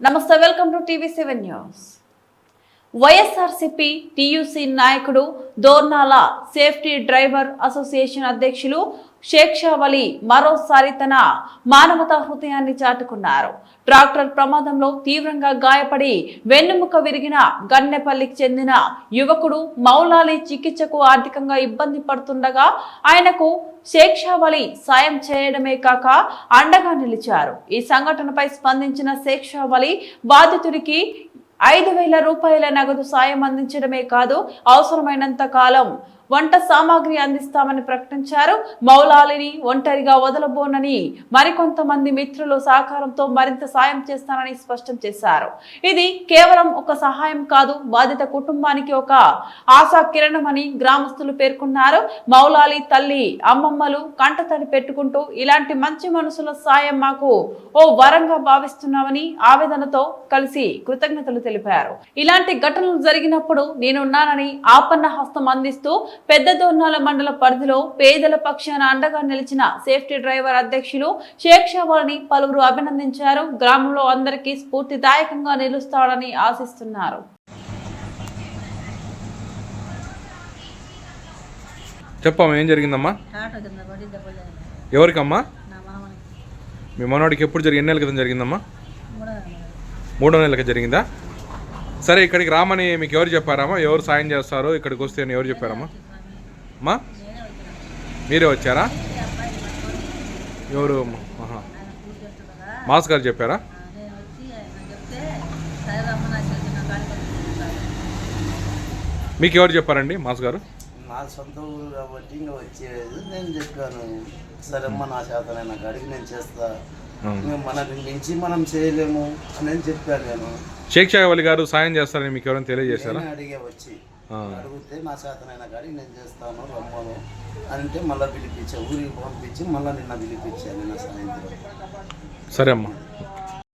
Namaste welcome to TV seven news. YSRCP TUC నాయకుడు Dornala safety driver association అధ్యక్షులు షేక్ షావలి మరోసారి తన మానవతా హృదయాన్ని చాటుకున్నారు. ట్రాక్టర్ ప్రమాదంలో తీవ్రంగా గాయపడి వెన్నెముక విరిగిన గన్నెపల్లికి చెందిన యువకుడు మౌలాలి చికిత్సకు ఆర్థికంగా ఇబ్బంది పడుతుండగా ఆయనకు షేక్ షావలి సాయం చేయడమే కాక అండగా నిలిచారు. ఈ సంఘటనపై స్పందించిన షేక్ షావలి బాధితుడికి ఐదు వేల రూపాయల నగదు సాయం అందించడమే కాదు అవసరమైనంత కాలం వంట సామాగ్రి అందిస్తామని ప్రకటించారు. మౌలాలిని ఒంటరిగా వదలబోనని మరికొంతమంది మిత్రులు సహకారంతో మరింత సాయం చేస్తానని స్పష్టం చేశారు. ఇది కేవలం ఒక సహాయం కాదు బాధిత కుటుంబానికి ఒక ఆశా కిరణమని గ్రామస్తులు పేర్కొన్నారు. మౌలాలి తల్లి అమ్మమ్మలు కంటతడి పెట్టుకుంటూ ఇలాంటి మంచి మనసుల సాయం మాకు ఓ వరంగా భావిస్తున్నామని ఆవేదనతో కలిసి కృతజ్ఞతలు తెలిపారు. ఇలాంటి ఘటనలు జరిగినప్పుడు నేనున్నానని ఆపన్న హస్తం అందిస్తూ పెద్ద దోర్నాల మండల పరిధిలో పేదల పక్షాన అండగా నిలిచిన సేఫ్టీ డ్రైవర్ అధ్యక్షులు షేక్ పలువురు అభినందించారు. గ్రామంలో అందరికీ స్ఫూర్తిదాయకంగా నిలుస్తాడని ఆశిస్తున్నారు. చెప్పమ్మా ఏం జరిగిందమ్మా? ఎవరికమ్మా? మీ మనవాడికి ఎప్పుడు జరిగి ఎన్ని నెలల క్రితం జరిగిందమ్మా? మూడో నెలలకు జరిగిందా? సరే ఇక్కడికి రామని మీకు ఎవరు చెప్పారమ్మా? ఎవరు సాయం చేస్తారు ఇక్కడికి వస్తే ఎవరు చెప్పారమ్మా? వచ్చాను మీరే వచ్చారా? ఎవరు? మాస్ గారు చెప్పారా? మీకు ఎవరు చెప్పారండి మాస్ గారు? నా సొంత ఊరు కాబట్టి ఇంకా వచ్చేది నేను చెప్పాను సరేమ్మా నా చేతనైనా కాడికి నేను చేస్తా. మనకి మించి మనం చేయలేము అని నేను చెప్పాను నేను. షేక్ షావలి గారు సాయం చేస్తారని మీకు ఎవరైనా తెలియజేశారా? అడిగే వచ్చి. అడిగితే నా చేతనైనా కానీ నేను చేస్తాను రమ్మను అంటే మళ్ళీ పిలిపించా ఊరికి పంపించి మళ్ళీ నిన్న పిలిపించాను నిన్న సాయంత్రం. సరే అమ్మా.